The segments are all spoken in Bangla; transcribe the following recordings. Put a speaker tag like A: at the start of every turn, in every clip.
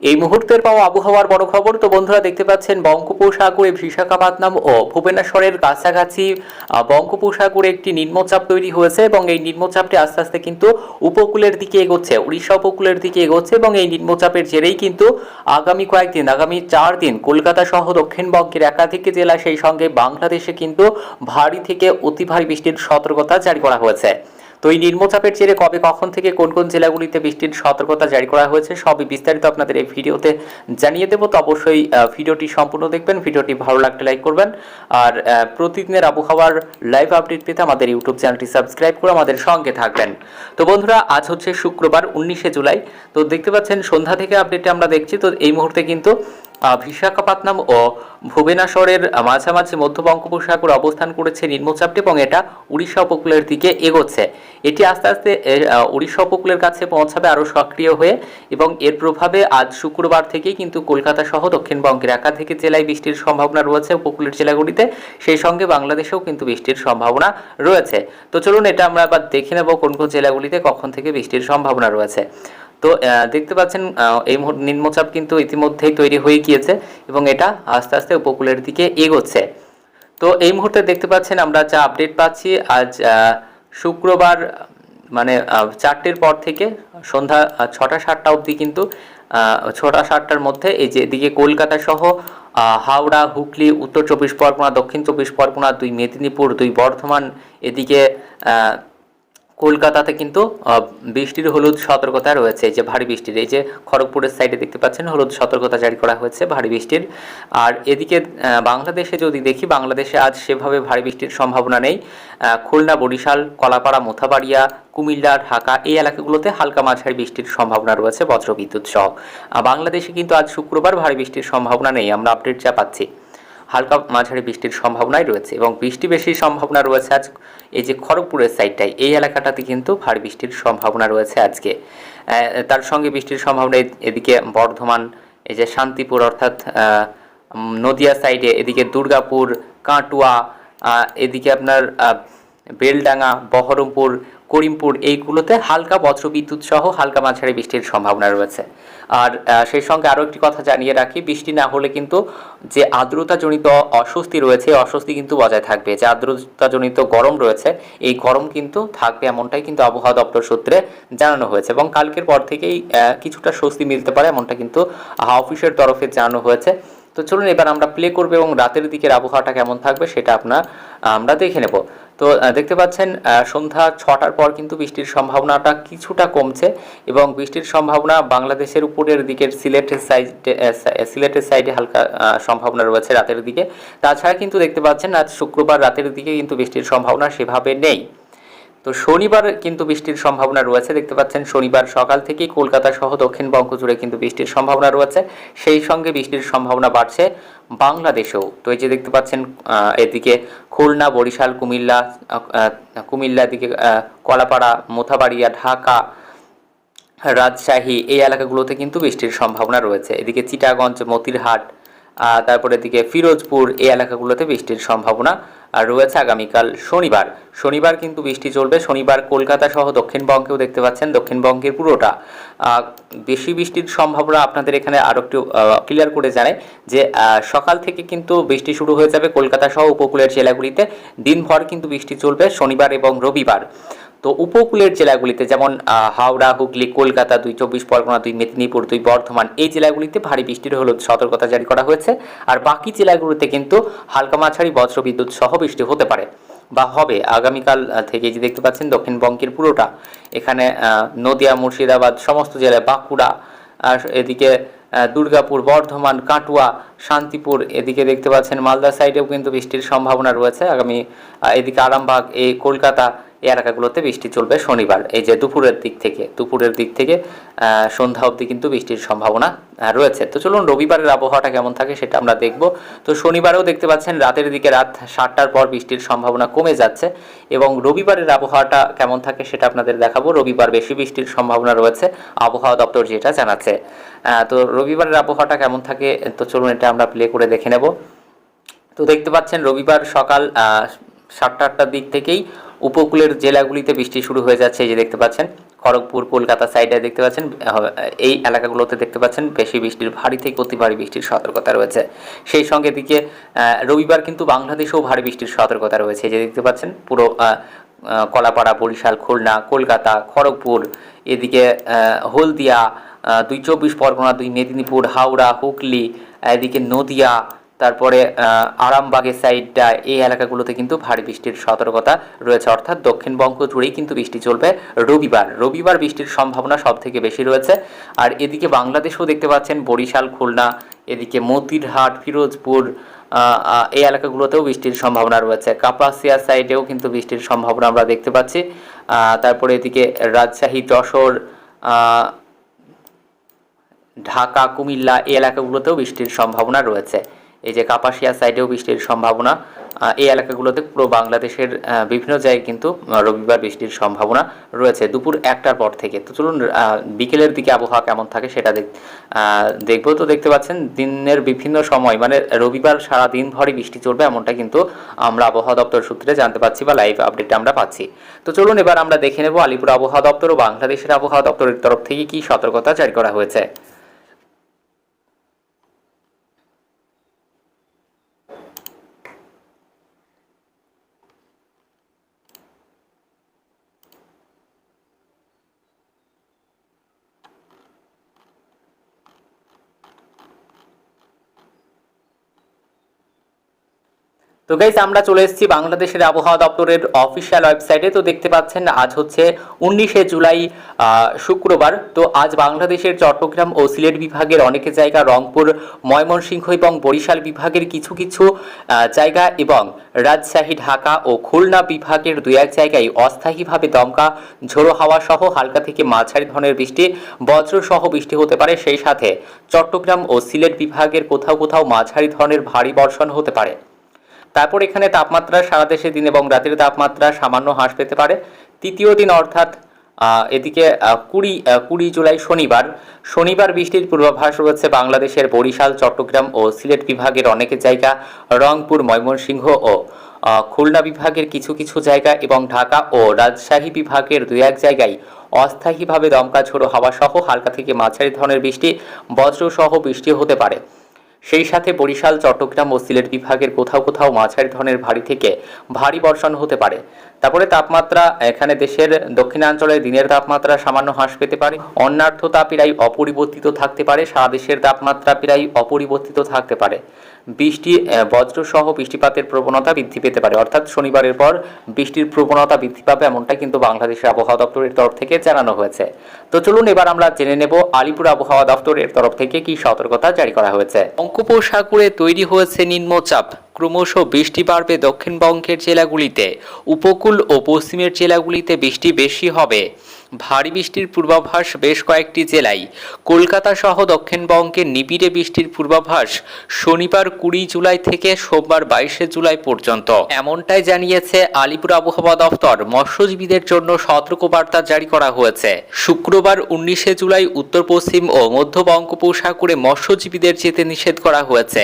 A: এই মুহূর্তের পাওয়া আবহাওয়ার বড় খবর তো বন্ধুরা দেখতে পাচ্ছেন বঙ্গোপসাগরে বিশাখাপত্তনম ও ভুবনেশ্বরের কাছাকাছি। বঙ্গোপসাগরে একটি নিম্নচাপ তৈরি হয়েছে এবং এই নিম্নচাপটি আস্তে আস্তে কিন্তু উপকূলের দিকে এগোচ্ছে, উড়িষ্যা উপকূলের দিকে এগোচ্ছে এবং এই নিম্নচাপের জেরেই কিন্তু আগামী কয়েকদিন, আগামী চার দিন কলকাতা সহ দক্ষিণবঙ্গের একাধিক জেলা সেই সঙ্গে বাংলাদেশে কিন্তু ভারী থেকে অতি ভারী বৃষ্টির সতর্কতা জারি করা হয়েছে। তো এই নিম্নচাপের জেরে কবে কখন থেকে কোন কোন জেলাগুলিতে বৃষ্টির সতর্কতা জারি করা হয়েছে, সবই বিস্তারিত আপনাদের এই ভিডিওতে জানিয়ে দেবো। তো অবশ্যই ভিডিওটি সম্পূর্ণ দেখবেন, ভিডিওটি ভালো লাগলে লাইক করবেন। আর প্রতিদিনের আবহাওয়ার লাইভ আপডেট পেতে আমাদের ইউটিউব চ্যানেলটি সাবস্ক্রাইব করে আমাদের সঙ্গে থাকবেন। তো বন্ধুরা, আজ হচ্ছে শুক্রবার, উনিশে জুলাই। তো দেখতে পাচ্ছেন, সন্ধ্যা থেকে আপডেটটা আমরা দেখছি। তো এই মুহূর্তে কিন্তু বিশাখাপত্তনম ও ভুবনেশ্বরের মাঝামাঝি মধ্য বঙ্গোপসাগর অবস্থান করেছে নিম্নচাপটি এবং এটা উড়িষ্যা উপকূলের দিকে এগোচ্ছে। এটি আস্তে আস্তে উড়িষ্যা উপকূলের কাছে পৌঁছাবে আরও সক্রিয় হয়ে এবং এর প্রভাবে আজ শুক্রবার থেকেই কিন্তু কলকাতা সহ দক্ষিণবঙ্গের একাধিক জেলায় বৃষ্টির সম্ভাবনা রয়েছে উপকূলের জেলাগুলিতে। সেই সঙ্গে বাংলাদেশেও কিন্তু বৃষ্টির সম্ভাবনা রয়েছে। তো চলুন এটা আমরা আবার দেখে নেব কোন কোন জেলাগুলিতে কখন থেকে বৃষ্টির সম্ভাবনা রয়েছে। তো দেখতে পাচ্ছেন এই নিম্নচাপ কিন্তু ইতিমধ্যেই তৈরি হয়ে গিয়েছে এবং এটা আস্তে আস্তে উপকূলের দিকে এগোচ্ছে। তো, এই মুহূর্তে দেখতে পাচ্ছেন আমরা যা আপডেট পাচ্ছি, আজ শুক্রবার মানে চারটের পর থেকে সন্ধ্যা ছটা সাতটা অবধি কিন্তু ছটা সাতটার মধ্যে এই যে এদিকে কলকাতা সহ হাওড়া, হুগলি, উত্তর চব্বিশ পরগনা, দক্ষিণ চব্বিশ পরগনা, দুই মেদিনীপুর, দুই বর্ধমান, এদিকে কলকাতাতে কিন্তু বৃষ্টির হলুদ সতর্কতা রয়েছে, এই যে ভারী বৃষ্টির, এই যে খড়গপুরের সাইডে দেখতে পাচ্ছেন, হলুদ সতর্কতা জারি করা হয়েছে ভারী বৃষ্টির। আর এদিকে বাংলাদেশে যদি দেখি, বাংলাদেশে আজ সেভাবে ভারী বৃষ্টির সম্ভাবনা নেই। খুলনা, বরিশাল, কলাপাড়া, মোথাবাড়িয়া, কুমিল্লা, ঢাকা, এই এলাকাগুলোতে হালকা মাঝারি বৃষ্টির সম্ভাবনা রয়েছে, বজ্রবিদ্যুৎ সহ। বাংলাদেশে কিন্তু আজ শুক্রবার ভারী বৃষ্টির সম্ভাবনা নেই, আমরা আপডেট যা পাচ্ছি। হালকা মাঝারি বৃষ্টির সম্ভাবনাই রয়েছে এবং বৃষ্টি বেশি সম্ভাবনা রয়েছে আজ এই যে খড়গপুরের সাইডটাই এই এলাকাটাতে কিন্তু ভারী বৃষ্টির সম্ভাবনা রয়েছে আজকে। তার সঙ্গে বৃষ্টির সম্ভাবনা এদিকে বর্ধমান, এই যে শান্তিপুর অর্থাৎ নদিয়া সাইডে এদিকে দুর্গাপুর, কাটুয়া এদিকে আপনার বেলডাঙ্গা, বহরমপুর করিমপুর এইগুলোতে হালকা বজ্রবিদ্যুৎ সহ হালকা মাঝারি বৃষ্টির সম্ভাবনা রয়েছে। আর সেই সঙ্গে আরও একটি কথা জানিয়ে রাখি, বৃষ্টি না হলে কিন্তু যে আর্দ্রতাজনিত অস্বস্তি রয়েছে অস্বস্তি কিন্তু বজায় থাকবে। যে আর্দ্রতাজনিত গরম রয়েছে, এই গরম কিন্তু থাকবে এমনটাই কিন্তু আবহাওয়া দপ্তর সূত্রে জানানো হয়েছে এবং কালকের পর থেকেই কিছুটা স্বস্তি মিলতে পারে এমনটা কিন্তু হাওয়া অফিসের তরফে জানানো হয়েছে। তো চলুন এবার আমরা প্লে করব এবং রাতের দিকের আবহাওয়াটা কেমন থাকবে সেটা আপনার আমরা দেখে নেব। তো দেখতে পাচ্ছেন সন্ধ্যা ছটার পর কিন্তু বৃষ্টির সম্ভাবনাটা কিছুটা কমছে এবং বৃষ্টির সম্ভাবনা বাংলাদেশের উপরের দিকের সিলেটের সাইডে সিলেটের সাইডে হালকা সম্ভাবনা রয়েছে রাতের দিকে। তাছাড়া কিন্তু দেখতে পাচ্ছেন, আজ শুক্রবার রাতের দিকে কিন্তু বৃষ্টির সম্ভাবনা সেভাবে নেই। তো শনিবার কিন্তু বৃষ্টির সম্ভাবনা রয়েছে, দেখতে পাচ্ছেন শনিবার সকাল থেকেই কলকাতা সহ দক্ষিণবঙ্গ জুড়ে কিন্তু বৃষ্টির সম্ভাবনা রয়েছে। সেই সঙ্গে বৃষ্টির সম্ভাবনা বাড়ছে বাংলাদেশেও। তো এই যে দেখতে পাচ্ছেন এদিকে খুলনা, বরিশাল, কুমিল্লা কুমিল্লা দিকে কলাপাড়া, মোথাবাড়িয়া, ঢাকা, রাজশাহী এই এলাকাগুলোতে কিন্তু বৃষ্টির সম্ভাবনা রয়েছে। এদিকে চিটাগঞ্জ, মতিরহাট তারপরে এদিকে ফিরোজপুর এই এলাকাগুলোতে বৃষ্টির সম্ভাবনা আর রয়েছে আগামীকাল শনিবার। শনিবার কিন্তু বৃষ্টি চলবে। শনিবার কলকাতা সহ দক্ষিণবঙ্গেও দেখতে পাচ্ছেন দক্ষিণবঙ্গের পুরোটা। বেশি বৃষ্টির সম্ভাবনা আপনাদের এখানে আরও একটু ক্লিয়ার করে জানাই যে সকাল থেকে কিন্তু বৃষ্টি শুরু হয়ে যাবে কলকাতা সহ উপকূলের জেলাগুলিতে। দিনভর কিন্তু বৃষ্টি চলবে শনিবার এবং রবিবার। তো উপকূলের জেলাগুলিতে যেমন হাওড়া, হুগলি, কলকাতা, দুই চব্বিশ পরগনা, দুই মেদিনীপুর, দুই বর্ধমান, এই জেলাগুলিতে ভারী বৃষ্টির হলুদ সতর্কতা জারি করা হয়েছে। আর বাকি জেলাগুলিতে কিন্তু হালকা মাঝারি বজ্রবিদ্যুৎ সহ বৃষ্টি হতে পারে। বা হবে। আগামীকাল থেকে যে দেখতে পাচ্ছেন দক্ষিণবঙ্গের পুরোটা। এখানে নদিয়া, মুর্শিদাবাদ, সমস্ত জেলায় বাঁকুড়া এদিকে দুর্গাপুর, বর্ধমান, কাটুয়া শান্তিপুর এদিকে দেখতে পাচ্ছেন মালদা সাইডেও কিন্তু বৃষ্টির সম্ভাবনা রয়েছে। আগামী এদিকে আরামবাগ, এই কলকাতা এই এলাকাগুলোতে বৃষ্টি চলবে শনিবার। এই যে দুপুরের দিক থেকে, দুপুরের দিক থেকে সন্ধ্যা অবধি কিন্তু বৃষ্টির সম্ভাবনা রয়েছে। তো চলুন রবিবারের আবহাওয়াটা কেমন থাকে সেটা আমরা দেখব। তো শনিবারেও দেখতে পাচ্ছেন রাতের দিকে রাত সাতটার পর বৃষ্টির সম্ভাবনা কমে যাচ্ছে এবং রবিবারের আবহাওয়াটা কেমন থাকে সেটা আপনাদের দেখাবো। রবিবার বেশি বৃষ্টির সম্ভাবনা রয়েছে, আবহাওয়া দপ্তর যেটা জানাচ্ছে। তো রবিবারের আবহাওয়াটা কেমন থাকে, তো চলুন এটা আমরা প্লে করে দেখে নেব। তো দেখতে পাচ্ছেন রবিবার সকাল সাতটা আটটার দিক থেকেই উপকূলের জেলাগুলিতে বৃষ্টি শুরু হয়ে যাচ্ছে। এই যে দেখতে পাচ্ছেন, খড়গপুর, কলকাতা সাইডে দেখতে পাচ্ছেন এই এলাকাগুলোতে দেখতে পাচ্ছেন বেশি বৃষ্টির, ভারী থেকে অতি ভারী বৃষ্টির সতর্কতা রয়েছে। সেই সঙ্গে দিকে রবিবার কিন্তু বাংলাদেশেও ভারী বৃষ্টির সতর্কতা রয়েছে। যে দেখতে পাচ্ছেন, পুরো কলাপাড়া, বরিশাল, খুলনা, কলকাতা, খড়গপুর, এদিকে হলদিয়া দুই চব্বিশ পরগনা, দুই মেদিনীপুর, হাওড়া, হুগলি এদিকে নদিয়া, তারপরে আরামবাগের সাইডটা এই এলাকাগুলোতে কিন্তু ভারী বৃষ্টির সতর্কতা রয়েছে। অর্থাৎ দক্ষিণবঙ্গ জুড়েই কিন্তু বৃষ্টি চলবে রবিবার। রবিবার বৃষ্টির সম্ভাবনা সব থেকে বেশি রয়েছে। আর এদিকে বাংলাদেশেও দেখতে পাচ্ছেন বরিশাল, খুলনা, এদিকে মতিরহাট, ফিরোজপুর এই এলাকাগুলোতেও বৃষ্টির সম্ভাবনা রয়েছে। কাপাসিয়া সাইডেও কিন্তু বৃষ্টির সম্ভাবনা আমরা দেখতে পাচ্ছি। তারপরে এদিকে রাজশাহী, যশোর ঢাকা, কুমিল্লা এই এলাকাগুলোতেও বৃষ্টির সম্ভাবনা রয়েছে। এই যে কাপাসিয়া সাইডেও বৃষ্টির সম্ভাবনা এই এলাকাগুলোতে পুরো বাংলাদেশের বিভিন্ন জায়গায় কিন্তু রবিবার বৃষ্টির সম্ভাবনা রয়েছে। দুপুর একটার পর থেকে। তো চলুন বিকেলের দিকে আবহাওয়া কেমন থাকে সেটা দেখব। তো দেখতে পাচ্ছেন, দিনের বিভিন্ন সময় মানে রবিবার সারা দিন ভরই বৃষ্টি চলবে এমনটা কিন্তু আমরা আবহাওয়া দপ্তর সূত্রে জানতে পাচ্ছি বা লাইভ আপডেট আমরা পাচ্ছি। তো চলুন, এবার আমরা দেখে নেব আলিপুর আবহাওয়া দপ্তর ও বাংলাদেশের আবহাওয়া দপ্তরের তরফ থেকে কি সতর্কতা জারি করা হয়েছে। তো গাইস আমরা চলে এসেছি বাংলাদেশের আবহাওয়া দপ্তরের অফিসিয়াল ওয়েবসাইটে তো দেখতে পাচ্ছেন, আজ হচ্ছে উনিশে জুলাই শুক্রবার। তো আজ বাংলাদেশের চট্টগ্রাম ও সিলেট বিভাগের অনেক জায়গা, রংপুর, ময়মনসিংহ এবং বরিশাল বিভাগের কিছু কিছু জায়গা এবং রাজশাহী, ঢাকা ও খুলনা বিভাগের দু এক জায়গায় অস্থায়ীভাবে দমকা, ঝোড়ো হাওয়া সহ হালকা থেকে মাঝারি ধরনের বৃষ্টি বজ্র সহ বৃষ্টি হতে পারে। সেই সাথে চট্টগ্রাম ও সিলেট বিভাগের কোথাও কোথাও মাঝারি ধরনের ভারী বর্ষণ হতে পারে। তারপর এখানে তাপমাত্রা সারা দেশে দিন এবং রাতের তাপমাত্রা সামান্য হ্রাস পেতে পারে। তৃতীয় দিন অর্থাৎ এদিকে কুড়ি কুড়ি জুলাই শনিবার শনিবার বৃষ্টির পূর্বাভাস রয়েছে বাংলাদেশের বরিশাল, চট্টগ্রাম ও সিলেট বিভাগের অনেক জায়গা, রংপুর, ময়মনসিংহ ও খুলনা বিভাগের কিছু কিছু জায়গা এবং ঢাকা ও রাজশাহী বিভাগের দু এক জায়গায় অস্থায়ীভাবে দমকা ঝোড়ো হাওয়া সহ হালকা থেকে মাঝারি ধরনের বৃষ্টি বজ্র সহ বৃষ্টি হতে পারে। সেই সাথে বরিশাল, চট্টগ্রাম ও সিলেট বিভাগের কোথাও কোথাও মাঝারি ধরনের ভারী থেকে ভারী বর্ষণ হতে পারে। তারপরে তাপমাত্রা এখানে দেশের দক্ষিণাঞ্চলে দিনের তাপমাত্রা সামান্য হ্রাস পেতে পারে। অন্যার্থতা প্রায় অপরিবর্তিত থাকতে পারে। সারা দেশের তাপমাত্রা প্রায় অপরিবর্তিত থাকতে পারে। বৃষ্টি বজ্রসহ বৃষ্টিপাতের প্রবণতা বৃদ্ধি পেতে পারে। অর্থাৎ শনিবারের পর বৃষ্টির প্রবণতা বৃদ্ধি পাবে এমনটা কিন্তু বাংলাদেশের আবহাওয়া দপ্তরের তরফ থেকে জানানো হয়েছে। তো চলুন এবার আমরা জেনে নেব আলিপুর আবহাওয়া দপ্তরের তরফ থেকে কি সতর্কতা জারি করা হয়েছে। বঙ্গোপসাগরে তৈরি হয়েছে নিম্নচাপ। ক্রমশ বৃষ্টি বাড়বে দক্ষিণবঙ্গের জেলাগুলিতে। উপকূল ও পশ্চিমের জেলাগুলিতে বৃষ্টি বেশি হবে। ভারী বৃষ্টির পূর্বাভাস বেশ কয়েকটি জেলায়। কলকাতা সহ দক্ষিণবঙ্গে নিবিড়ে বৃষ্টির পূর্বাভাস শনিবার কুড়ি জুলাই থেকে সোমবার বাইশে জুলাই পর্যন্ত। এমনটাই জানিয়েছে আলিপুর আবহাওয়া দফতর। মৎস্যজীবীদের জন্য সতর্কবার্তা জারি করা হয়েছে। শুক্রবার উনিশে জুলাই উত্তর পশ্চিম ও মধ্য বঙ্গোপসাগরে মৎস্যজীবীদের যেতে নিষেধ করা হয়েছে।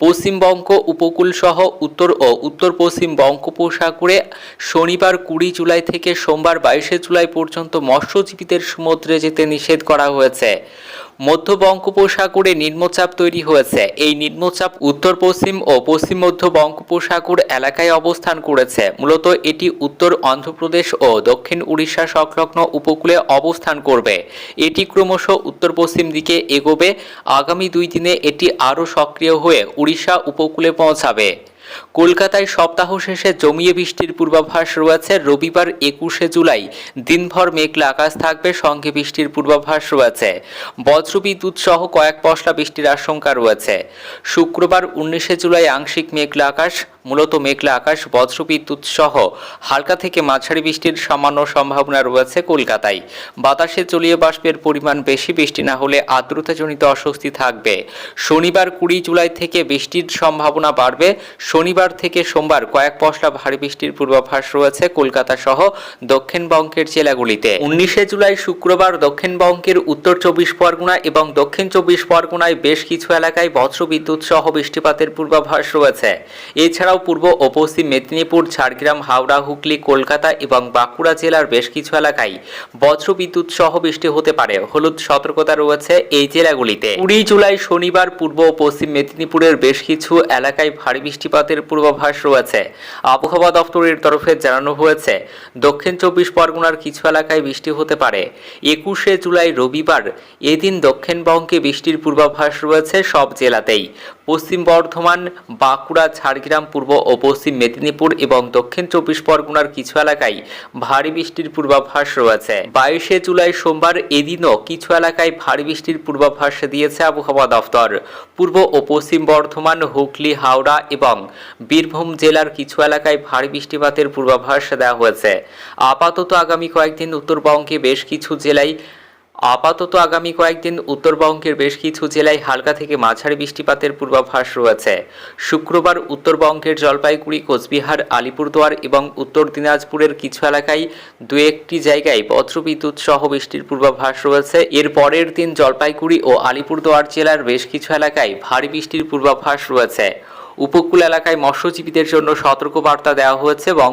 A: পশ্চিমবঙ্গ উপকূল সহ উত্তর ও উত্তর পশ্চিম বঙ্গোপসাগরে শনিবার কুড়ি জুলাই থেকে সোমবার বাইশে জুলাই পর্যন্ত মৎস্যজীবীদের সমুদ্রে যেতে নিষেধ করা হয়েছে। মধ্য বঙ্গোপসাগরে নিম্নচাপ তৈরি হয়েছে। এই নিম্নচাপ উত্তর, পশ্চিম ও পশ্চিম মধ্য বঙ্গোপসাগর এলাকায় অবস্থান করেছে। মূলত এটি উত্তর অন্ধ্রপ্রদেশ ও দক্ষিণ উড়িষ্যা সংলগ্ন উপকূলে অবস্থান করবে। এটি ক্রমশ উত্তর পশ্চিম দিকে এগোবে। আগামী দুই দিনে এটি আরও সক্রিয় হয়ে উড়িষ্যা উপকূলে পৌঁছাবে। কলকাতায় সপ্তাহ শেষে জমিয়ে বৃষ্টির পূর্বাভাস রয়েছে। রবিবার একুশে জুলাই দিনভর মেঘলা আকাশ থাকবে, সঙ্গে বৃষ্টির পূর্বাভাস রয়েছে। বজ্রবিদ্যুৎ সহ কয়েক পশলা বৃষ্টির আশঙ্কা রয়েছে। শুক্রবার উনিশে জুলাই আংশিক মেঘলা আকাশ, মূলত মেঘলা আকাশ, বজ্রবিদ্যুৎ সহ হালকা থেকে মাঝারি বৃষ্টির সামান্য সম্ভাবনা রয়েছে কলকাতায়। বাতাসে জলীয় বাষ্পের পরিমাণ বেশি, বৃষ্টি না হলে আর্দ্রতাজনিত অস্বস্তি থাকবে। শনিবার কুড়ি জুলাই থেকে বৃষ্টির সম্ভাবনা বাড়বে শনিবার থেকে সোমবার কয়েক পশলা ভারী বৃষ্টির পূর্বাভাস রয়েছে কলকাতা সহ দক্ষিণবঙ্গের জেলাগুলিতে। উনিশে জুলাই শুক্রবার দক্ষিণবঙ্গের উত্তর চব্বিশ পরগনা এবং দক্ষিণ চব্বিশ পরগনায় বেশ কিছু এলাকায় বজ্রবিদ্যুৎ সহ বৃষ্টিপাতের পূর্বাভাস রয়েছে। এছাড়াও পূর্ব ও পশ্চিম মেদিনীপুর, ঝাড়গ্রাম, হাওড়া, হুগলি, কলকাতা এবং বাঁকুড়া জেলার বেশ কিছু এলাকায় বজ্রবিদ্যুৎ সহ বৃষ্টি হতে পারে। হলুদ সতর্কতা রয়েছে এই জেলাগুলিতে। কুড়ি জুলাই শনিবার পূর্ব ও পশ্চিম মেদিনীপুরের বেশ কিছু এলাকায় ভারী বৃষ্টিপাতের পূর্বাভাস রয়েছে। আবহাওয়া দপ্তরের তরফে জানানো হয়েছে, দক্ষিণ চব্বিশ পরগনার কিছু এলাকায় বৃষ্টি হতে পারে। একুশে জুলাই রবিবার এদিন দক্ষিণবঙ্গে বৃষ্টির পূর্বাভাস রয়েছে সব জেলাতেই। পশ্চিম বর্ধমান, বাঁকুড়া, ঝাড়গ্রাম, পূর্ব ও পশ্চিম মেদিনীপুর এবং দক্ষিণ চব্বিশ পরগনার কিছু এলাকায় ভারী বৃষ্টির পূর্বাভাস রয়েছে। বাইশে জুলাই সোমবার এদিনও কিছু এলাকায় ভারী বৃষ্টির পূর্বাভাস দিয়েছে আবহাওয়া দফতর। পূর্ব ও পশ্চিম বর্ধমান, হুগলি, হাওড়া এবং বীরভূম জেলার কিছু এলাকায় ভারী বৃষ্টিপাতের পূর্বাভাস দেওয়া হয়েছে। আপাতত আগামী কয়েকদিন উত্তরবঙ্গে বেশ কিছু জেলায় আপাতত আগামী কয়েকদিন উত্তরবঙ্গের বেশ কিছু জেলায় হালকা থেকে মাঝারি বৃষ্টিপাতের পূর্বাভাস রয়েছে। শুক্রবার উত্তরবঙ্গের জলপাইগুড়ি, কোচবিহার, আলিপুরদুয়ার এবং উত্তর দিনাজপুরের কিছু এলাকায় দু একটি জায়গায় বজ্রবিদ্যুৎ সহ বৃষ্টির পূর্বাভাস রয়েছে। এর পরের দিন জলপাইগুড়ি ও আলিপুরদুয়ার জেলার বেশ কিছু এলাকায় ভারী বৃষ্টির পূর্বাভাস রয়েছে। উপকূল এলাকায় মৎস্যজীবীদের জন্য সতর্কবার্তা দেওয়া হয়েছে এবং